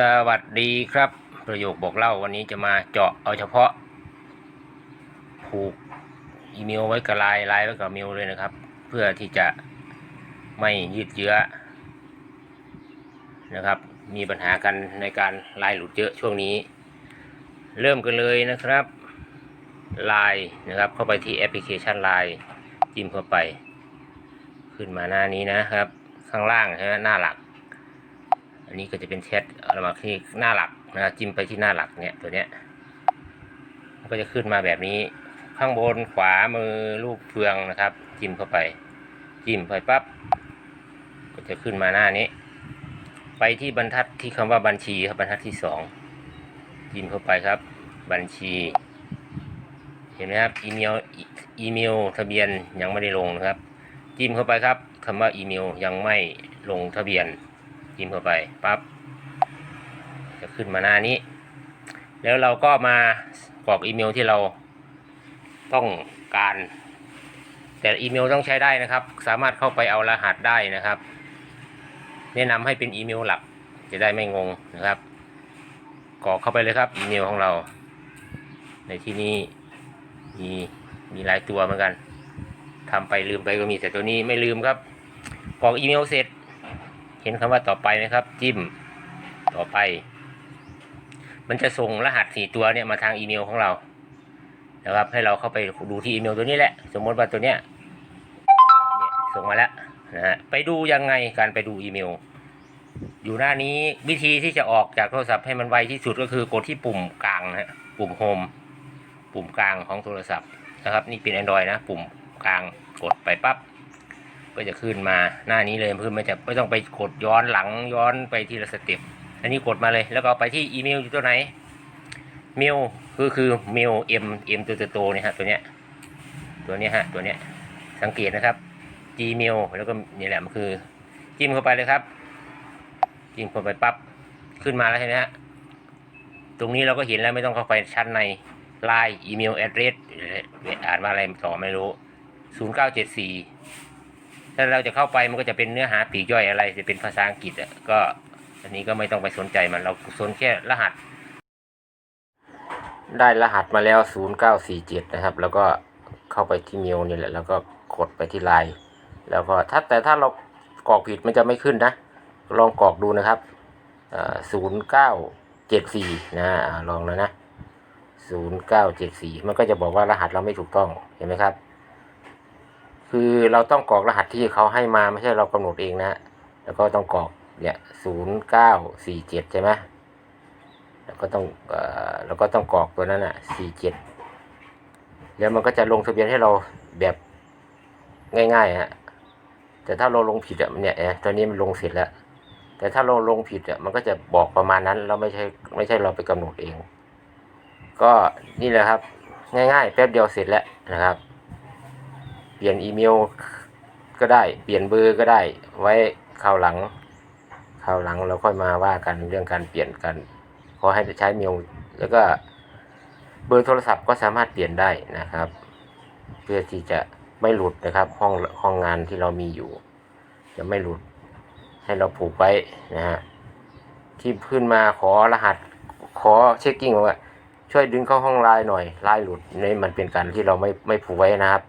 สวัสดีครับ ประโยคบอกเล่าวันนี้จะมาเจาะเอาเฉพาะ ผูกอีเมลไว้กับไลน์ไลน์ไว้กับเมลเลยนะครับ เพื่อที่จะไม่ยืดเยื้อนะครับ มีปัญหากันในการไลน์หลุดเยอะช่วงนี้ เริ่มกันเลยนะครับไลน์นะครับ เข้าไปที่แอปพลิเคชันไลน์จิ้มเข้าไป ขึ้นมาหน้านี้นะครับ ข้างล่างใช่ไหมหน้าหลัก อันนี้ก็จะเป็นแชทเอามาที่หน้าหลักนะจิ้มไปที่หน้าหลักเนี่ยตัวเนี้ยมันก็จะขึ้นมาแบบนี้ ข้างบนขวามือรูปเฟืองนะครับ จิ้มเข้าไป จิ้มไปปั๊บก็จะขึ้นมาหน้านี้ ไปที่บรรทัดที่คำว่าบัญชีครับบรรทัดที่สองจิ้มเข้าไปครับ บัญชี เห็นไหมครับอีเมลอีเมลทะเบียนยังไม่ได้ลงนะครับ จิ้มเข้าไปครับคำว่าอีเมลยังไม่ลงทะเบียน จิ้มเข้าไปปั๊บจะขึ้นมาหน้านี้ แล้วเราก็มากรอกอีเมลที่เราต้องการ แต่อีเมลต้องใช้ได้นะครับ สามารถเข้าไปเอารหัสได้นะครับ แนะนำให้เป็นอีเมลหลักจะได้ไม่งงนะครับกรอกเข้าไปเลยครับอีเมลของเรา ในที่นี้มีมีหลายตัวเหมือนกันทำไปลืมไปก็มีแต่ตัวนี้ไม่ลืมครับกรอกอีเมลเสร็จ เห็นคำว่าต่อไปไหมครับ จิ้มต่อไป มันจะส่งรหัสสี่ตัวเนี่ยมาทางอีเมลของเรา นะครับ ให้เราเข้าไปดูที่อีเมลตัวนี้แหละ สมมติว่าตัวเนี้ยเนี่ยส่งมาแล้วนะฮะไปดูยังไงการไปดูอีเมล อยู่หน้านี้วิธีที่จะออกจากโทรศัพท์ให้มันไวที่สุดก็คือกดที่ปุ่มกลางนะฮะปุ่มโฮมปุ่มกลางของโทรศัพท์นะครับ นี่เป็น Android นะ ปุ่มกลางกดไปปั๊บ ก็จะขึ้นมาหน้านี้เลยขึ้นมาจะไม่ต้องไปกดย้อนหลังย้อนไปทีละสเต็ปอันนี้กดมาเลย แล้วก็ไปที่อีเมลอยู่ตัวไหนเมลคือคือเมลเอ็มเอ็มตัวโตนี่ยฮะตัวเนี้ยตัวเนี้ยฮะตัวเนี้ยสังเกตนะครับ Gmail แล้วก็นี่แหละมันคือ จิ้มเข้าไปเลยครับ จิ้มเข้าไปปั๊บขึ้นมาแล้วใช่ไหมฮะตรงนี้เราก็เห็นแล้วไม่ต้องเข้าไปชั้นในไลน์อีเมลแอดเรสอ่านว่าอะไรต่อไม่รู้ 0974 ถ้าเราจะเข้าไปมันก็จะเป็นเนื้อหาปีกย่อยอะไร จะเป็นภาษาอังกฤษอะก็อันนี้ก็ไม่ต้องไปสนใจมันเราสนแค่รหัส ได้รหัสมาแล้ว 0947 นะครับ แล้วก็เข้าไปที่เมลนี่แหละ แล้วก็กดไปที่ไลน์แล้วก็ถ้าแต่ถ้าเรากรอกผิดมันจะไม่ขึ้นนะ ลองกรอกดูนะครับศูนย์เก้าเจ็ดสี่นะลองแล้วนะศูนย์เก้าเจ็ดสี่มันก็จะบอกว่ารหัสเราไม่ถูกต้องเห็นไหมครับ คือเราต้องกรอกรหัสที่เขาให้มาไม่ใช่เรากำหนดเองนะแล้วก็ต้องกรอกเนี่ยศูนย์เก้าสี่เจ็ดใช่ไหมแล้วก็ต้องเอ่อแล้วก็ต้องกรอกตัวนั้นอะสี่เจ็ดแล้วมันก็จะลงทะเบียนให้เราแบบง่ายๆฮะแต่ถ้าเราลงผิดอะเนี่ยเอตอนนี้มันลงเสร็จแล้ว แต่ถ้าเราลงผิดอะมันก็จะบอกประมาณนั้นเราไม่ใช่ไม่ใช่เราไปกำหนดเอง ก็นี่แหละครับ ง่ายๆ แป๊บเดียวเสร็จแล้วนะครับ ลี่ยนอีเมลก็ได้ เปลี่ยนเบอร์ก็ได้ ไว้คราวหลังคราวหลังเราค่อยมาว่ากันเรื่องการเปลี่ยนกัน ขอให้ใช้เมลแล้วก็เบอร์โทรศัพท์ก็สามารถเปลี่ยนได้นะครับ เพื่อที่จะไม่หลุดนะครับ ห้องห้องงานที่เรามีอยู่ จะไม่หลุดให้เราผูกไว้นะฮะที่ขึ้นมาขอรหัสขอเช็คกิ้งว่าช่วยดึงเข้าห้องไลน์หน่อยไลน์หลุดนี่มันเป็นการที่เราไม่ไม่ผูกไว้นะครับ